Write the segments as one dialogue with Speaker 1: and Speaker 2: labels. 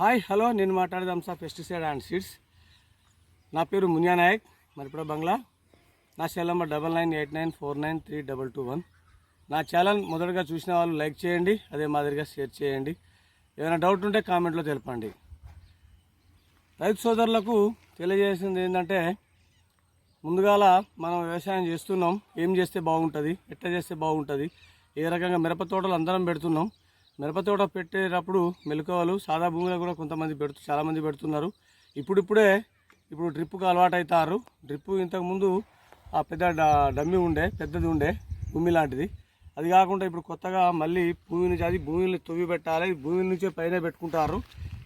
Speaker 1: Hi hello నేను మాట్లాడదాం sir pesticide and seeds నా పేరు మునియా నాయక్ మరిపుడ బంగ్లా. నా cell number double nine eight nine four nine three double two one నా ఛానల్ మొదటగా చూసిన వాళ్ళు లైక్ చేయండి అదే మాదిరిగా షేర్ చేయండి. ఏమైనా డౌట్ ఉంటే కామెంట్లో తెలపండి. రైతు సోదరులకు తెలియజేసింది ఏంటంటే ముందుగాల మనం వ్యవసాయం చేస్తున్నాం ఏం చేస్తే బాగుంటుంది ఎట్లా చేస్తే బాగుంటుంది ఏ రకంగా మిరప తోటలు అందరం పెడుతున్నాం మిరప తోట పెట్టేటప్పుడు మెలకువలు సాదా భూమిలో కూడా కొంతమంది పెడుతూ చాలామంది పెడుతున్నారు. ఇప్పుడిప్పుడే ఇప్పుడు డ్రిప్పుకు అలవాటు అవుతారు డ్రిప్పు ఇంతకుముందు ఆ పెద్ద డ- డమ్మి ఉండే పెద్దది ఉండే భూమి లాంటిది. అది కాకుండా ఇప్పుడు కొత్తగా మళ్ళీ భూమిని నుంచి భూమిని తవ్వి పెట్టాలి. భూమి నుంచే పైన పెట్టుకుంటారు.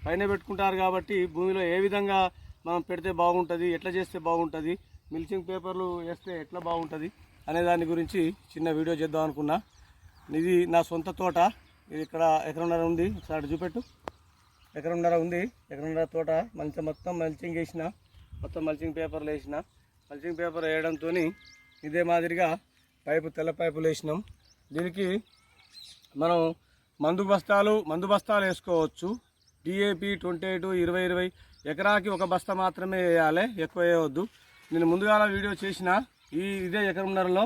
Speaker 1: పైన పెట్టుకుంటారు కాబట్టి భూమిలో ఏ విధంగా మనం పెడితే బాగుంటుంది ఎట్లా చేస్తే బాగుంటుంది మిల్చింగ్ పేపర్లు వేస్తే ఎట్లా బాగుంటుంది అనే దాని గురించి చిన్న వీడియో చేద్దాం అనుకున్నా. ఇది నా సొంత తోట. ఇది ఇక్కడ ఎకరన్నర ఉంది. ఒకసారి చూపెట్టు. ఎకరన్నర ఉంది. ఎకరన్నర తోట మంచి మొత్తం మల్చింగ్ వేసిన మొత్తం మల్చింగ్ పేపర్లు వేసిన. మల్చింగ్ పేపర్ వేయడంతో ఇదే మాదిరిగా పైపు తెల్ల పైపులు వేసినాం. దీనికి మనం మందు బస్తాలు మందు బస్తాలు వేసుకోవచ్చు. డిఏపి ట్వంటీ ఎయిట్ ఇరవై ఇరవై ఎకరాకి ఒక బస్తా మాత్రమే వేయాలి. ఎక్కువ వేయవద్దు. నేను ముందుగాల వీడియో చేసిన ఈ ఇదే ఎకరంన్నరలో.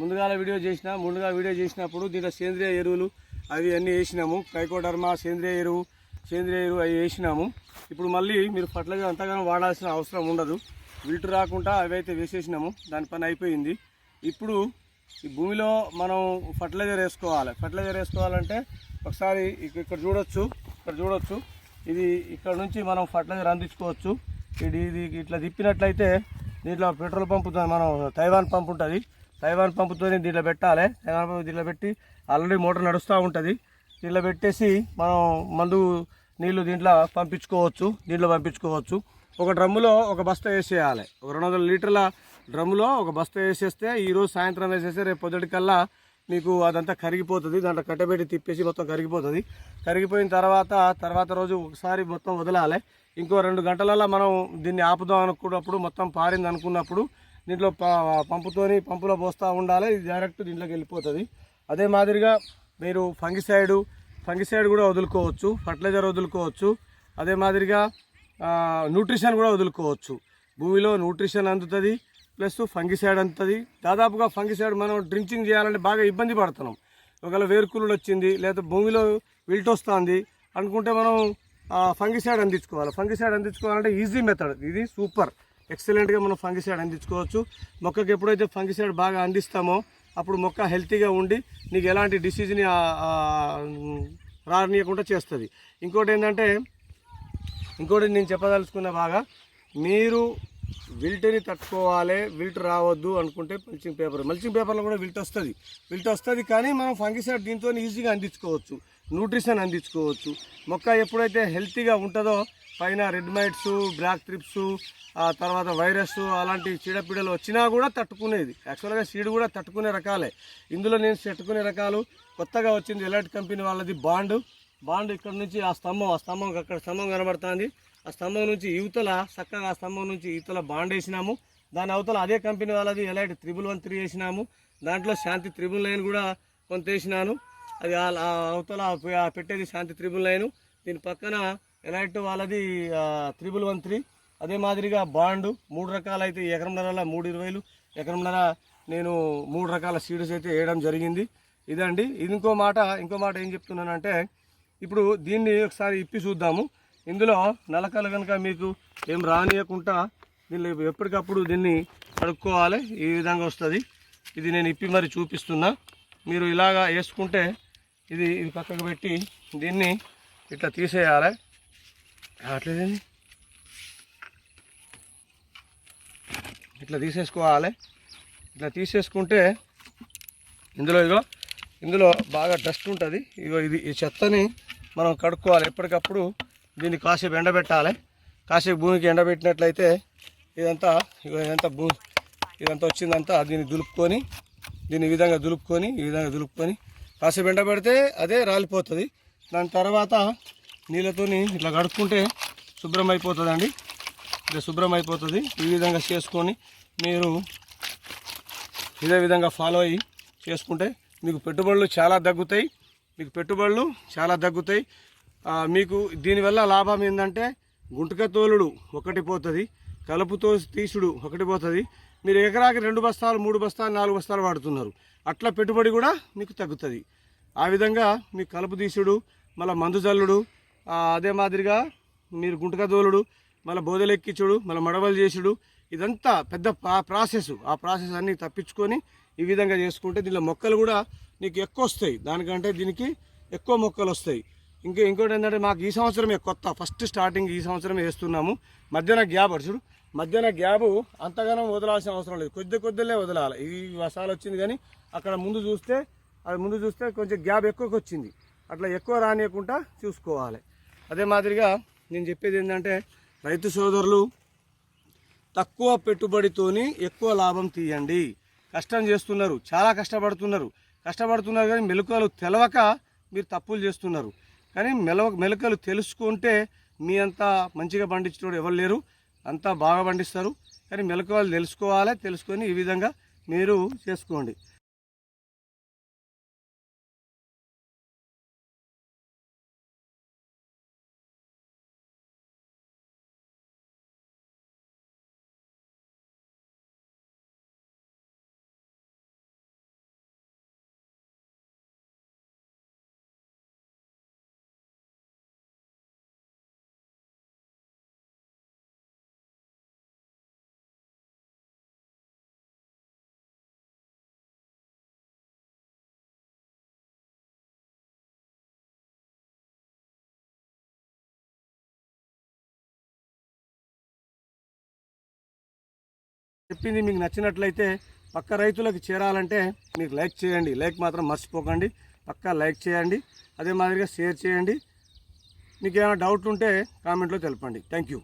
Speaker 1: ముందుగాల వీడియో చేసిన ముందుగా వీడియో చేసినప్పుడు దీంట్లో సేంద్రియ ఎరువులు అవి అన్నీ వేసినాము. కైకోడర్మా సేంద్రియ ఎరువు సేంద్రియ ఎరువు అవి వేసినాము. ఇప్పుడు మళ్ళీ మీరు ఫర్టిలైజర్ అంతగానో వాడాల్సిన అవసరం ఉండదు. విల్టు రాకుండా అవి అయితే వేసేసినాము. దాని పని అయిపోయింది. ఇప్పుడు ఈ భూమిలో మనం ఫర్టిలైజర్ వేసుకోవాలి. ఫర్టిలైజర్ వేసుకోవాలంటే ఒకసారి ఇక్కడ చూడొచ్చు. ఇక్కడ చూడొచ్చు. ఇది ఇక్కడ నుంచి మనం ఫర్టిలైజర్ అందించుకోవచ్చు. ఇది ఇది ఇట్లా తిప్పినట్లయితే దీంట్లో పెట్రోల్ పంపు మనం తైవాన్ పంప్ ఉంటుంది. తైవాన్ పంపుతో దీంట్లో పెట్టాలి. తైవాన్ పంపు దీంట్లో పెట్టి ఆల్రెడీ మోటార్ నడుస్తూ ఉంటుంది. దీంట్లో పెట్టేసి మనం మందు నీళ్ళు దీంట్లో పంపించుకోవచ్చు. దీంట్లో పంపించుకోవచ్చు. ఒక డ్రమ్ములో ఒక బస్తా వేసేయాలి. ఒక రెండు వందల లీటర్ల డ్రమ్ములో ఒక బస్తా వేసేస్తే ఈరోజు సాయంత్రం వేసేస్తే రేపు పొద్దుటికల్లా మీకు అదంతా కరిగిపోతుంది. దాంట్లో కట్టబెట్టి తిప్పేసి మొత్తం కరిగిపోతుంది. కరిగిపోయిన తర్వాత తర్వాత రోజు ఒకసారి మొత్తం వదలాలి. ఇంకో రెండు గంటలలో మనం దీన్ని ఆపుదాం అనుకున్నప్పుడు మొత్తం పారింది అనుకున్నప్పుడు దీంట్లో పంపుతోని పంపులో పోస్తూ ఉండాలి ఇది డైరెక్ట్ దీంట్లోకి వెళ్ళిపోతుంది. అదే మాదిరిగా మీరు ఫంగిసైడ్ ఫంగిసైడ్ కూడా వదులుకోవచ్చు ఫర్టిలైజర్ వదులుకోవచ్చు అదే మాదిరిగా న్యూట్రిషన్ కూడా వదులుకోవచ్చు. భూమిలో న్యూట్రిషన్ అందుతుంది ప్లస్ ఫంగిసైడ్ అందుతుంది. దాదాపుగా ఫంగిసైడ్ మనం డ్రింకింగ్ చేయాలంటే బాగా ఇబ్బంది పడుతున్నాం. ఒకవేళ వేరుకుళ్ళు వచ్చింది లేదా భూమిలో విల్ట్ వస్తుంది అనుకుంటే మనం ఫంగిసైడ్ అందించుకోవాలి. ఫంగిసైడ్ అందించుకోవాలంటే ఈజీ మెథడ్ ఇది సూపర్. ఎక్సలెంట్గా మనం ఫంగిసైడ్ అందించుకోవచ్చు. మొక్కకి ఎప్పుడైతే ఫంగిసైడ్ బాగా అందిస్తామో అప్పుడు మొక్క హెల్తీగా ఉండి నీకు ఎలాంటి డిసీజ్ని రానియకుండా చేస్తుంది. ఇంకోటి ఏంటంటే ఇంకోటి నేను చెప్పదలుచుకున్న బాగా మీరు విల్ట్ని తట్టుకోవాలి విల్ట్ రావద్దు అనుకుంటే మల్చింగ్ పేపర్ మల్చింగ్ పేపర్లో కూడా విల్ట్ వస్తుంది. విల్ట్ వస్తుంది కానీ మనం ఫంగిసైడ్ దీంతో ఈజీగా అందించుకోవచ్చు. న్యూట్రిషన్ అందించుకోవచ్చు. మొక్క ఎప్పుడైతే హెల్తీగా ఉంటుందో పైన రెడ్ మైట్స్ బ్లాక్ ట్రిప్స్ ఆ తర్వాత వైరస్ అలాంటి చీడపీడలు వచ్చినా కూడా తట్టుకునేది. యాక్చువల్గా సీడ్ కూడా తట్టుకునే రకాలే. ఇందులో నేను తట్టుకునే రకాలు. కొత్తగా వచ్చింది ఎలర్ట్ కంపెనీ వాళ్ళది బాండ్. బాండ్ ఇక్కడ నుంచి ఆ స్తంభం ఆ స్తంభం అక్కడ స్తంభం కనబడుతుంది. ఆ స్తంభం నుంచి యువతల చక్కగా ఆ స్తంభం నుంచి యువతల బాండ్ వేసినాము. దాని అవతల అదే కంపెనీ వాళ్ళది ఎలైట్ త్రిబుల్ వన్ త్రీ వేసినాము. దాంట్లో శాంతి త్రిబుల్ నైన్ కూడా కొంత వేసినాను. అది అవతల పెట్టేది శాంతి త్రిబుల్ నైన్. దీని పక్కన ఎలైట్ వాళ్ళది త్రిబుల్ వన్ త్రీ. అదే మాదిరిగా బాండు మూడు రకాలు అయితే ఎకరంన్నర మూడు ఇరవైలు ఎకరంన్నర నేను మూడు రకాల సీడ్స్ అయితే వేయడం జరిగింది. ఇదండి. ఇది ఇంకో మాట ఇంకో మాట ఏం చెప్తున్నానంటే ఇప్పుడు దీన్ని ఒకసారి ఇప్పి చూద్దాము. ఇందులో నలకలు కనుక మీకు ఏం రానియకుండా దీన్ని ఎప్పటికప్పుడు దీన్ని కడుక్కోవాలి. ఈ విధంగా వస్తుంది. ఇది నేను ఇప్పి మరి చూపిస్తున్నా. మీరు ఇలాగా వేసుకుంటే ఇది ఇది పక్కకు పెట్టి దీన్ని ఇట్లా తీసేయాలి. అట్లేదండి ఇట్లా తీసేసుకోవాలి. ఇట్లా తీసేసుకుంటే ఇందులో ఇగో ఇందులో బాగా డస్ట్ ఉంటుంది. ఇగో ఇది ఈ చెత్తని మనం కడుక్కోవాలి. ఎప్పటికప్పుడు దీన్ని కాసేపు ఎండబెట్టాలి. కాసేపు భూమికి ఎండబెట్టినట్లయితే ఇదంతా ఇగో ఇదంతా భూ ఇదంతా వచ్చిందంతా దీన్ని దులుపుకొని దీన్ని ఈ విధంగా దులుపుకొని ఈ విధంగా దులుపుకొని కాసేపు ఎండబెడితే అదే రాలిపోతుంది. దాని తర్వాత నీళ్ళతోని ఇట్లా కడుక్కుంటే శుభ్రం అయిపోతుందండి ఇట్లా శుభ్రం అయిపోతుంది ఈ విధంగా చేసుకొని మీరు ఇదే విధంగా ఫాలో అయ్యి చేసుకుంటే మీకు పెట్టుబడులు చాలా తగ్గుతాయి. మీకు పెట్టుబడులు చాలా తగ్గుతాయి. మీకు దీనివల్ల లాభం ఏంటంటే గుంటక తోలుడు ఒకటి పోతుంది కలుపుతో తీసుడు ఒకటి పోతుంది మీరు ఎకరాకి రెండు బస్తాలు మూడు బస్తాలు నాలుగు బస్తాలు వాడుతున్నారు. అట్లా పెట్టుబడి కూడా మీకు తగ్గుతుంది. ఆ విధంగా మీ కలుపు తీసుడు మళ్ళీ మందు జల్లుడు అదే మాదిరిగా మీరు గుంటక తోలుడు మళ్ళీ బోధలెక్కించుడు మళ్ళీ మడవలు చేసుడు ఇదంతా పెద్ద ప్రాసెస్. ఆ ప్రాసెస్ అన్ని తప్పించుకొని ఈ విధంగా చేసుకుంటే దీనిలో మొక్కలు కూడా నీకు ఎక్కువ వస్తాయి. దానికంటే దీనికి ఎక్కువ మొక్కలు వస్తాయి. ఇంకా ఇంకోటి ఏంటంటే మాకు ఈ సంవత్సరమే కొత్త ఫస్ట్ స్టార్టింగ్ ఈ సంవత్సరమే వేస్తున్నాము. మధ్యాహ్న గ్యాప్ అడుచుడు మధ్యన గ్యాబు అంతగానం వదలాల్సిన అవసరం లేదు. కొద్ది కొద్దిలే వదలాలి. ఈ వర్షాలు వచ్చింది కానీ అక్కడ ముందు చూస్తే అది ముందు చూస్తే కొంచెం గ్యాప్ ఎక్కువకి వచ్చింది. అట్లా ఎక్కువ రానియకుండా చూసుకోవాలి. అదే మాదిరిగా నేను చెప్పేది ఏంటంటే రైతు సోదరులు తక్కువ పెట్టుబడితోని ఎక్కువ లాభం తీయండి. కష్టం చేస్తున్నారు. చాలా కష్టపడుతున్నారు. కష్టపడుతున్నారు కానీ మెలకువలు తెలవక మీరు తప్పులు చేస్తున్నారు. కానీ మెలవ మెలకలు తెలుసుకుంటే మీ అంత మంచిగా పండించేటోడు ఎవరు లేరు. అంతా బాగా పండిస్తారు. కానీ మెలకువలు తెలుసుకోవాలి తెలుసుకొని ఈ విధంగా మీరు చేసుకోండి. చెప్పింది మీకు నచ్చినట్లయితే పక్క రైతులకు చేరాలంటే మీకు లైక్ చేయండి. లైక్ మాత్రం మర్చిపోకండి. పక్కా లైక్ చేయండి. అదే మాదిరిగా షేర్ చేయండి. మీకు ఏమైనా డౌట్ ఉంటే కామెంట్లో తెలపండి. Thank you.